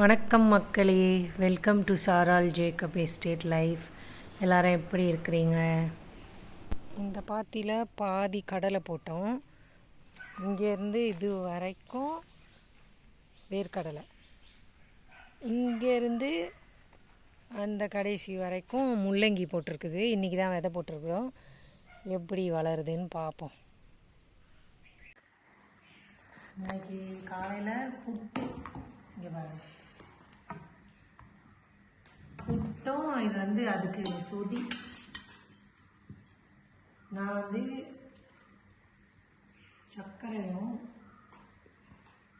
வணக்கம் மக்களே. Welcome to Charal Jacob estate life எல்லாரும் எப்படி இருக்கிறீங்க? இந்த பாத்தியில் பாதி கடலை போட்டோம். இங்கேருந்து இது வரைக்கும் வேர்க்கடலை. இங்கேருந்து அந்த கடைசி வரைக்கும் முள்ளங்கி போட்டிருக்குது. இன்றைக்கி தான் விதை போட்டிருக்குறோம். எப்படி வளருதுன்னு பார்ப்போம். இன்னைக்கு காலையில் புட்டு இங்கே பாருங்கள் புட்டும் இது வந்து அதுக்கு சொதி. நான் வந்து சர்க்கரையும்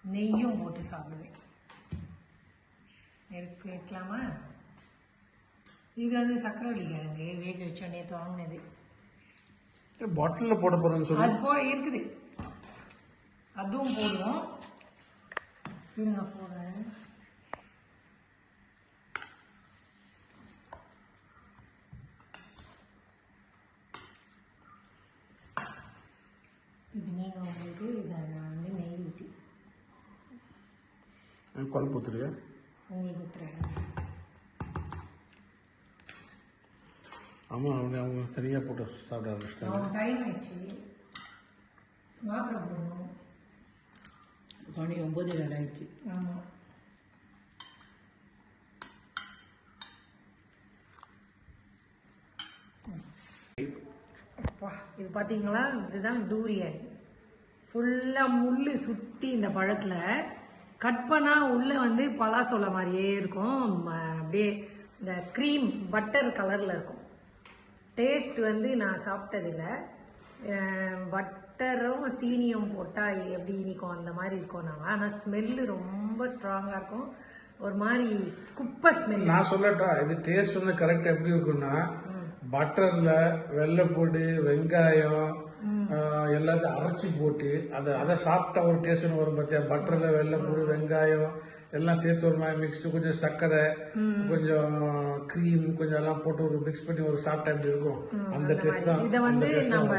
நெய்யும் போட்டு சாப்பிடுவேன். நெருப்பு வைக்கலாமா இது வந்து சர்க்கரை கிழங்கு வேக வச்ச நேற்று வாங்கினது பாட்டிலில் போட போகிறேன்னு சொல்லி. அது போல இருக்குது. அதுவும் போடுவோம். இருங்க போடுறேன். உங்களுக்கு இதை நான் வந்து நெய் ஊற்றி குழம்பு ஊற்றுறியா உங்களுக்கு ஊற்றுறேன் ஆமாம் அவங்க அவங்க தனியாக போட்டு சாப்பிட ஆரம்பிச்சிட்டாங்க. அவங்க டைம் ஆயிடுச்சு. மாத்திரை போடணும். மணி ஒம்பது வேலை ஆயிடுச்சு. ஆமாம் அப்பா இது பார்த்தீங்களா இதுதான் டூரியன் ஃபுல்லாக முள் சுற்றி இந்த பழத்தில். கட் பண்ணால் உள்ளே வந்து பலாசோள மாதிரியே இருக்கும். அப்படியே இந்த க்ரீம் பட்டர் கலரில் இருக்கும். டேஸ்ட் வந்து நான் சாப்பிட்டதில்ல. பட்டரும் சீனியும் போட்டால் எப்படி இனிக்கும் அந்த மாதிரி இருக்கும் நாங்கள் ஆனால் ஸ்மெல்லு ரொம்ப ஸ்ட்ராங்காக இருக்கும். ஒரு மாதிரி குப்பை ஸ்மெல் நான் சொல்லட்டா இது டேஸ்ட் வந்து கரெக்டாக எப்படி இருக்குன்னா பட்டரில் வெள்ளைப்பூடு வெங்காயம் எல்லாத்தையும் அரைச்சி போட்டு அதை அதை சாப்பிட்டா ஒரு டேஸ்ட் வரும் பார்த்தியா பட்டரில் வெள்ளைப்பூடு வெங்காயம் எல்லாம் சேர்த்து ஒரு மாதிரி மிக்ஸ்டு கொஞ்சம் சர்க்கரை கொஞ்சம் க்ரீம் கொஞ்சம் எல்லாம் போட்டு ஒரு மிக்ஸ் பண்ணி ஒரு சாப்பிட்டா எப்படி இருக்கும்? அந்த டேஸ்ட் தான் இதை வந்து நம்ம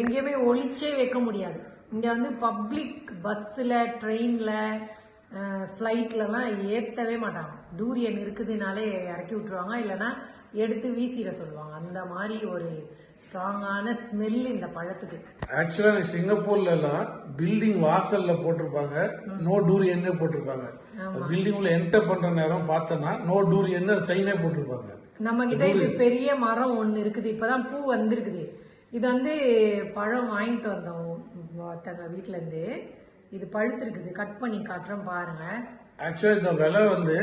எங்கேயுமே ஒளிச்சே வைக்க முடியாது. இங்கே வந்து பப்ளிக் பஸ்ஸில் ட்ரெயினில் ஃப்ளைட்லலாம் ஏற்றவே மாட்டாங்க. டூரியன் இருக்குதுனாலே இறக்கி விட்ருவாங்க இல்லைன்னா எடுத்து வீசிட சொல்லுவாங்க. அந்த மாதிரி ஒரு ஸ்ட்ராங்கான ஸ்மெல் இந்த பழத்துக்கு. ஆக்சுவலா நீ சிங்கப்பூர்ல எல்லாம் பில்டிங் வாசல்ல போட்டிருப்பாங்க. நோ டூரியன்னே போட்டிருப்பாங்க. பில்டிங் உள்ள என்டர் பண்ற நேரம் பார்த்தனா நோ டூரியன்னு சைனே போட்டிருப்பாங்க. நம்ம கிட்ட இது பெரிய மரம் ஒன்று இருக்குது. இப்பதான் பூ வந்திருக்குது. இது வந்து பழம் வாங்கிட்டு வந்தோம். ஒருத்தங்க வீட்ல இருந்து இது பழுத்திருக்குது. கட் பண்ணி காட்டுறோம் பாருங்க. ஆக்சுவலா இந்த விலை வந்து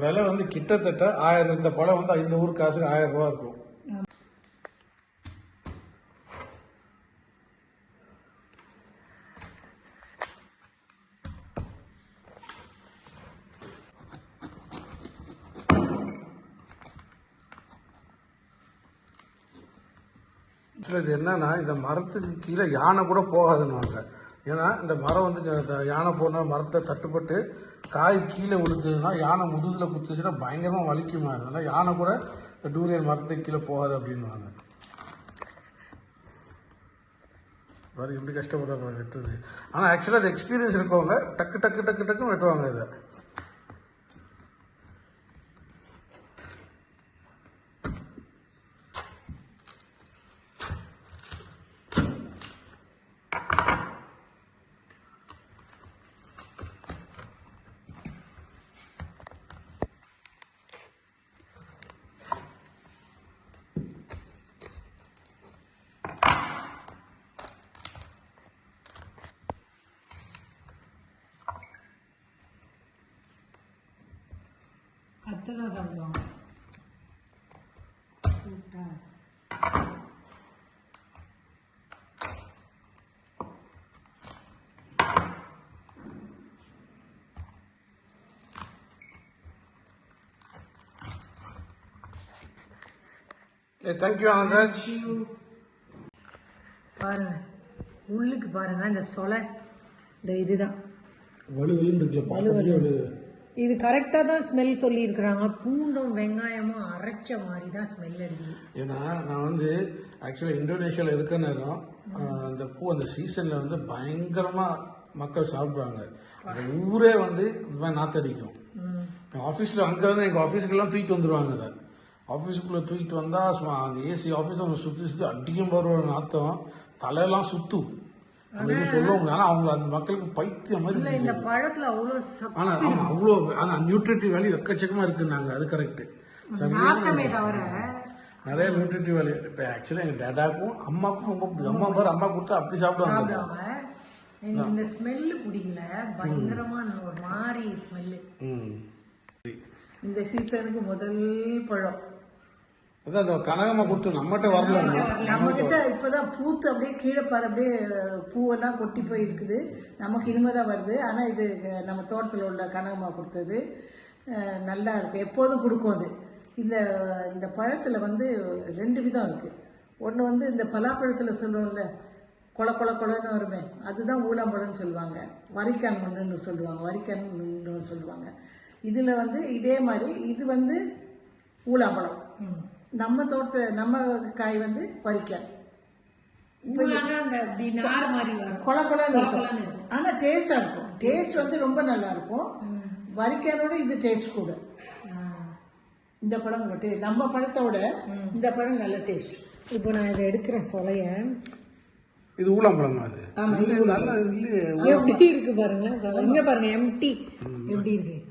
விலை வந்து கிட்டத்தட்ட ஆயிரம் இந்த பழம் வந்து இந்த ஊர் காசுக்கு ஆயிரம் ரூபா இருக்கும். இது என்னன்னா இந்த மரத்துக்கு கீழே யானை கூட போகாதுன்னுவாங்க. ஏன்னா இந்த மரம் வந்து யானை போன மரத்தை தட்டுப்பட்டு காய் கீழே விழுந்ததுன்னா யானை முதுகில் குத்துச்சுன்னா பயங்கரமாக வலிக்குமா அதனால் யானை கூட இந்த டூரியன் மரத்துக்கு கீழே போகாது அப்படின்வாங்க வேறு எப்படி கஷ்டப்படுறாங்க வெட்டுறது. ஆனால் ஆக்சுவலாக அது எக்ஸ்பீரியன்ஸ் இருக்கவங்க டக்கு டக்கு டக்கு டக்குன்னு வெட்டுவாங்க இதை. அத்தை தான் சாப்பிடுவாங்க ஏ தேங்க்யூ ஆனந்தராஜ் பாருங்க உள்ளுக்கு பாருங்க இந்த சொலை இந்த இதுதான். வலு வலுன்னு இருக்குல்ல பார்க்கறதுக்கே ஒரு இது கரெக்டாக தான் ஸ்மெல் சொல்லியிருக்கிறாங்க. பூண்டும் வெங்காயமும் அரைச்ச மாதிரி தான் ஸ்மெல் அடிக்குது ஏன்னா நான் வந்து ஆக்சுவலாக இந்தோனேஷியாவில் இருக்க நேரம் அந்த பூ அந்த சீசனில் வந்து பயங்கரமாக மக்கள் சாப்பிடுவாங்க. அந்த ஊரே வந்து இந்த மாதிரி நாத்தடிக்கும் ஆஃபீஸில் அங்கேருந்து எங்கள் ஆஃபீஸுக்கெல்லாம் தூக்கிட்டு வந்துடுவாங்க அதை. ஆஃபீஸுக்குள்ளே தூக்கிட்டு வந்தால் அந்த ஏசி ஆஃபீஸில் சுற்றி சுற்றி அடிக்கும் போகிற ஒரு நாத்தம். தலையெல்லாம் சுத்தும். நம்ம எதுவும் சொல்ல முடியாது. ஆனால் அவங்க அந்த மக்களுக்கு பைத்தியம் மாதிரி இல்ல இந்த பழத்துல அவ்வளவு ஆமாம் அவ்வளோ ஆனால் நியூட்ரிட்டிவ் வேல்யூ எக்கச்சக்கமாக இருக்குன்னாங்க. அது கரெக்டு நிறைய நியூட்ரிட்டிவ் வேல்யூ இப்போ ஆக்சுவலாக எங்கள் டேடாக்கும் அம்மாக்கும் ரொம்ப பிடிக்கும். அம்மா பாரு அம்மா கொடுத்தா அப்படி சாப்பிடுவாங்க இந்த ஸ்மெல்லு பிடிக்கல பயங்கரமான ஒரு மாதிரி ஸ்மெல்லு இந்த சீசனுக்கு முதல் பழம். அதான் அந்த கனகம்மா கொடுத்து நம்மகிட்ட வரல நம்ம கிட்ட இப்பதான் பூத்து அப்படியே கீழே பாரு அப்படியே பூவெல்லாம் கொட்டி போய் இருக்குது நமக்கு இனிமேதான் வருது. ஆனா இது நம்ம தோட்டத்தில் உள்ள கனகமா கொடுத்தது நல்லா இருக்கு எப்போதும் கொடுக்கும் அது. இந்த இந்த பழத்துல வந்து ரெண்டு விதம் இருக்கு. ஒன்று வந்து இந்த பலாப்பழத்துல சொல்லுவோம்ல கொல கொல கொலன்னு வருமே அதுதான் ஊலாம்பழம்னு சொல்லுவாங்க. வரிக்கான் மண்ணுன்னு சொல்லுவாங்க வரிக்கான் மண்ணுன்னு சொல்லுவாங்க. இதுல வந்து இதே மாதிரி இது வந்து ஊலாம்பழம். நம்ம தோட்டத்தில் நம்ம காய் வந்து வரும். கொல கொலன்னு கொலன்னு இருக்கும் இருக்கும். ஆனா டேஸ்டா இருக்கும். டேஸ்ட் வந்து ரொம்ப நல்லா இருக்கும். வரிக்கானோட இது டேஸ்ட் கூட. இந்த பழம். நம்ம பழத்தோட இந்த பழம் நல்ல டேஸ்ட் இப்போ நான் இதை எடுக்கிறேன் சொலைய இது ஊழாம்பழமா அது? ஆமா, இது நல்லா இருக்கு பாருங்களேன் இங்க பாருங்க எம்டி எப்படி இருக்கு இன்னொரு இது, ஆ, இன்னொரு இன்னொரு section வெறும் இருக்கு. வெறும் ஆமா. இன்னொரு section இருக்கு.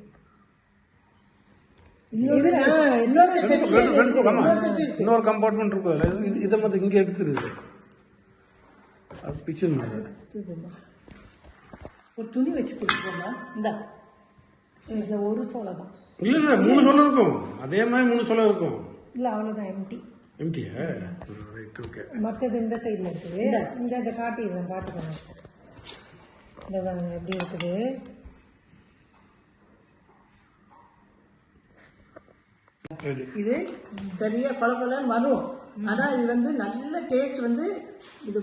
இன்னொரு கம்பார்ட்மெண்ட் இருக்கும். இது பார்த்து இங்கே எடுத்துருது. அது இதுமா. ஒரு துணி வச்சு கொடுப்போமா இந்த. இது ஒரு சொலை தான். இல்ல இல்ல மூணு சொல்ல இருக்கும். அதே மாதிரி மூணு சொல்ல இருக்கும். இல்ல அவ்வளவுதான் எம்டி எம்டியா ரைட் ஓகே மற்றது இந்த சைடுல இருக்குது. இந்த. இந்த காட்டிடுறேன் பார்த்துக்கோங்க. இந்த பாருங்க எப்படி இருக்குது? இது சரியா கொல கொலன்னு வரும் ஆனா இது வந்து நல்ல டேஸ்ட் வந்து இது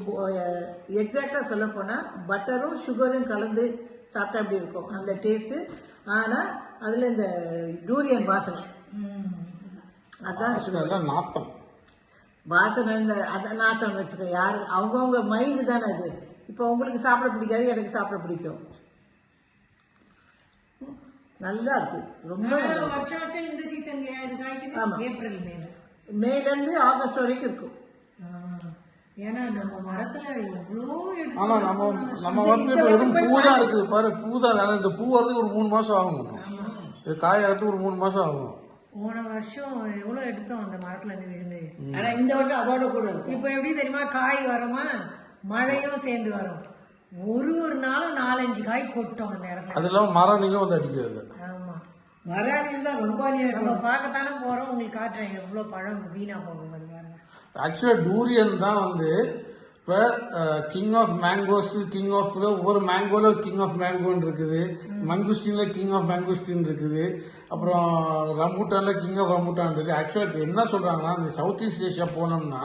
எக்ஸாக்டா சொல்ல போனா பட்டரும் சுகரும் கலந்து சாப்பிட்டா அப்படி இருக்கும்? அந்த டேஸ்ட் ஆனா அதுல இந்த டூரியன் வாசனை. அதான் நாத்தம். வாசனை இந்த நாத்தம் வச்சுக்கோ. யாரு அவங்கவுங்க மைண்டு தானே அது. இப்போ உங்களுக்கு சாப்பிட பிடிக்காது எனக்கு சாப்பிட பிடிக்கும். நல்லா இருக்கு. ரொம்ப. வருஷம் வருஷம் இந்த சீசன்லயா இது காய்க்குது. ஆமா. ஏப்ரல் மேல மேல இருந்து ஆகஸ்ட் வரைக்கும் இருக்கும். ஏன்னா நம்ம மரத்துல எவ்வளோ ஆனா நம்ம நம்ம வந்து வெறும் பூ தான் இருக்குது. பாரு பூ தான். இந்த பூ வரதுக்கு ஒரு மூணு மாசம் ஆகும். இது காயறதுக்கு ஒரு மூணு மாசம் ஆகும். போன வருஷம் எவ்வளவு எடுத்தோம் அந்த மரத்துல இருந்து விழுந்து. ஆனா இந்த வருஷம் அதோட கூட இருக்கும். இப்போ எப்படி தெரியுமா? காய் வருமா? மழையும் சேர்ந்து வரும். ஒரு ஒரு நாளும் நாலஞ்சு காய் கொட்டும் அந்த இடத்துல அது மரம் நீங்களும் வந்து அடிக்கிறது ஆமா மராணியில் தான் ரொம்ப அநியாயம் நம்ம பார்க்கத்தானே போறோம். உங்களுக்கு காட்டுறேன். எவ்வளவு பழம் வீணா போகும் அது பாருங்க ஆக்சுவலாக டூரியன் தான் வந்து இப்போ king of mangoes king of ஒவ்வொரு மேங்கோல கிங் ஆஃப் மேங்கோன்னு இருக்குது. மங்குஸ்டின்ல கிங் ஆஃப் மேங்கோஸ்டின் இருக்குது. அப்புறம் ரம்பூட்டான்ல கிங் ஆஃப் ரம்பூட்டான் இருக்கு ஆக்சுவலாக இப்போ என்ன சொல்றாங்கன்னா இந்த சவுத் ஈஸ்ட் ஏஷியா போனோம்னா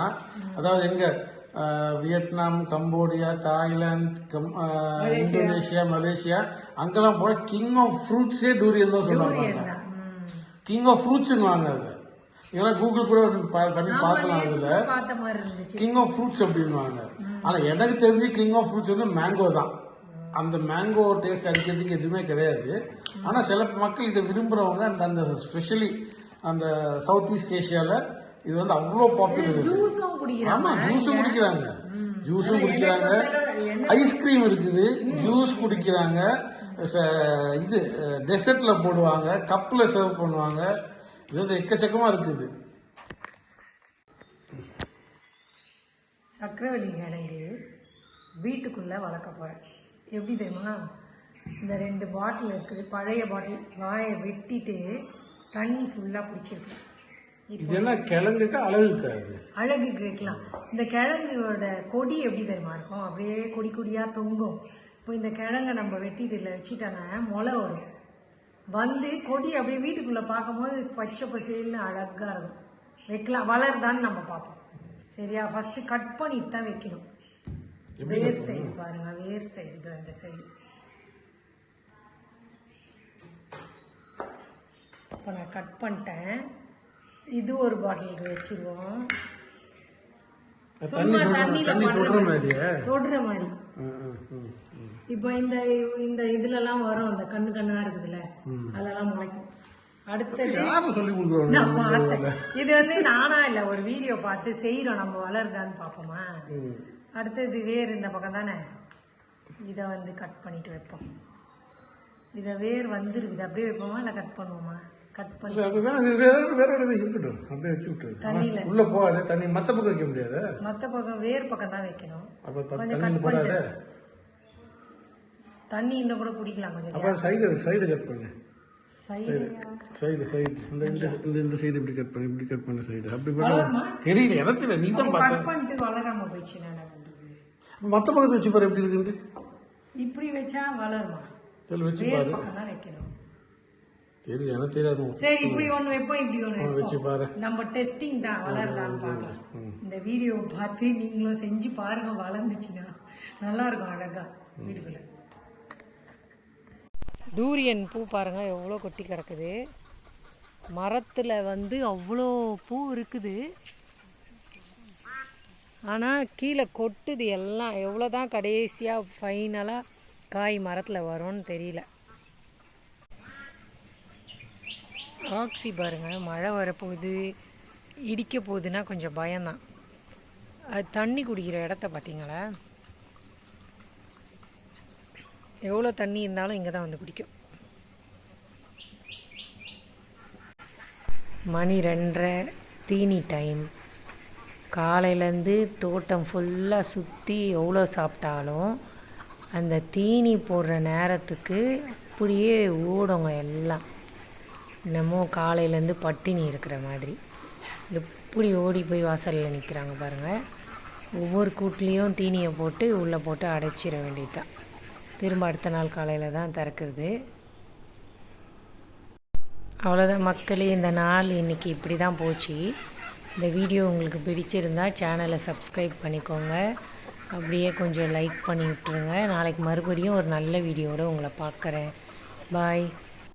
அதாவது எங்க அஹ், Vietnam Cambodia Thailand Indonesia Malaysia அங்கெல்லாம் போன கிங் ஆஃப் ஃப்ரூட்ஸே டூரியன் தான் ம். கிங் ஆஃப் ஃப்ரூட்ஸ்னு வாங்க அது ஏன்னா கூகுள் கூட பண்ணி பார்க்கலாம் அதுல கிங் ஆஃப் ஃப்ரூட்ஸ் அப்படின்வாங்க ஆனா எனக்கு தெரிஞ்சு கிங் ஆஃப் ஃப்ரூட்ஸ் வந்து மேங்கோ தான் அந்த மேங்கோ டேஸ்ட் அடிக்கிறதுக்கு எதுவுமே கிடையாது ஆனா சில மக்கள் இதை விரும்புறவங்க அந்த அந்த ஸ்பெஷலி அந்த சவுத் ஈஸ்ட் ஏஷியால இது வந்து அவ்வளோ பாப்புலர் ஆமா ஜூஸும் குடிக்கிறாங்க. ஜூஸும் குடிக்கிறாங்க. ஐஸ்கிரீம் இருக்குது. ஜூஸ் குடிக்கிறாங்க. இது டெசர்ட்ல போடுவாங்க. கப்ல சர்வ் பண்ணுவாங்க. இது வந்து எக்கச்சக்கமா இருக்குது. சக்கரவள்ளி கிழங்கு வீட்டுக்குள்ள வளர்க்க போறேன். எப்படி தெரியுமா? இந்த ரெண்டு பாட்டில் இருக்குது. பழைய பாட்டில் வாயை வெட்டிட்டு தண்ணி ஃபுல்லாக பிடிச்சிருக்கு இது என்ன கிழங்குக்கா அழகுக்கா இது அழகுக்கு வைக்கலாம் இந்த கிழங்கோட கொடி எப்படி தெரியுமா இருக்கும்? அப்படியே கொடி கொடியாக தொங்கும். இப்போ இந்த கிழங்கை நம்ம வெட்டிட்டு இதில் வச்சுட்டோன்னா முளை வரும். வந்து கொடி அப்படியே வீட்டுக்குள்ளே பார்க்கும்போது பச்சை பசேல்னு அழகாக இருக்கும். வைக்கலாம். வளருதான்னு நம்ம பார்ப்போம். சரியா? ஃபஸ்ட்டு கட் பண்ணிட்டு தான் வைக்கணும். வேர் சைடு பாருங்க. வேர் சைடு அந்த சைடு. இப்போ நான் கட் பண்ணிட்டேன். இது ஒரு பாட்டிலுக்கு வச்சிருவோம். தொடுற மாதிரி. இப்போ இந்த இந்த இதுலலாம் வரும் இந்த கண்ணு கண்ணா இருக்குதுல்ல அதெல்லாம் முளைக்கும். அடுத்தது இது வந்து நானா இல்ல ஒரு வீடியோ பார்த்து செய்யறோம் நம்ம வளருதான்னு பார்ப்போமா? அடுத்தது வேர் இந்த பக்கம் தானே? இதை வந்து கட் பண்ணிட்டு வைப்போம். இதை வேர் வந்துருக்குது அப்படியே வைப்போமா இல்லை கட் பண்ணுவோமா? கட் பண்ணி வேற வேற இது இருக்கட்டும். அப்படியே வச்சு விட்டுரு. உள்ள போகாது தண்ணி மத்த பக்கம் வைக்க முடியாது? மற்ற பக்கம் வேர் பக்கம் தான் வைக்கணும். அப்ப கட் போடாத? தண்ணி இன்னும் கூட குடிக்கலாம் கொஞ்சம் அப்ப சைடு சைடு கட் பண்ணு. சைடு சைடு சைடு இந்த இந்த இந்த சைடு இப்படி கட் பண்ணு இப்படி கட் பண்ணு சைடு அப்படி பண்ண? தெரியல இடத்துல நீ தான் பார்த்த கட் பண்ணிட்டு வளராம போயிடுச்சு நான் என்ன பண்றது? மத்த பக்கத்தை வச்சு பாரு எப்படி இருக்குன்ட்டு. இப்படி வச்சா வளருமா? வச்சு பாரு. பக்கம் தான் வைக்கணும். தெரியல எனக்கு தெரியாது சரி இப்படி ஒண்ணு வைப்போம் இப்படி ஆ, வச்சு பாரு. நம்ம டெஸ்டிங் தான் வளருதான்னு பார்க்கலாம் இந்த வீடியோ பார்த்து நீங்களும் செஞ்சு பாருங்க வளர்ந்துச்சுன்னா. நல்லா இருக்கும் அழகா வீட்டுக்குள்ள. டூரியன் பூ பாருங்க எவ்வளோ கொட்டி கிடக்குது. மரத்தில் வந்து அவ்வளோ பூ இருக்குது. ஆனால் கீழே கொட்டுது எல்லாம். எவ்வளோ தான் கடைசியாக ஃபைனலாக காய் மரத்தில் வரும்னு தெரியல. ப்ராக்ஸி பாருங்கள் மழை வரப்போகுது இடிக்க போகுதுன்னா கொஞ்சம் பயம்தான். அது தண்ணி குடிக்கிற இடத்த பார்த்தீங்களா எவ்வளோ தண்ணி இருந்தாலும் இங்கே தான் வந்து குடிக்கும். மணி ரெண்டரை தீனி டைம் காலையிலேருந்து தோட்டம் ஃபுல்லாக சுற்றி எவ்வளோ சாப்பிட்டாலும் அந்த தீனி போடுற நேரத்துக்கு அப்படியே ஓடுங்க எல்லாம். என்னமோ காலையிலேருந்து பட்டினி இருக்கிற மாதிரி. எப்படி ஓடி போய் வாசலில் நிற்கிறாங்க பாருங்கள் ஒவ்வொரு கூட்லேயும் தீனியை போட்டு உள்ளே போட்டு அடைச்சிட வேண்டியதுதான். திரும்ப அடுத்த நாள் காலையில் தான் திறக்கிறது. அவ்வளோதான் மக்களே இந்த நாள் இன்றைக்கி இப்படி தான் போச்சு. இந்த வீடியோ உங்களுக்கு பிடிச்சிருந்தா சேனலை சப்ஸ்கிரைப் பண்ணிக்கோங்க. அப்படியே கொஞ்சம் லைக் பண்ணி விட்டுருங்க நாளைக்கு மறுபடியும் ஒரு நல்ல வீடியோவோட உங்களை பார்க்குறேன். பாய்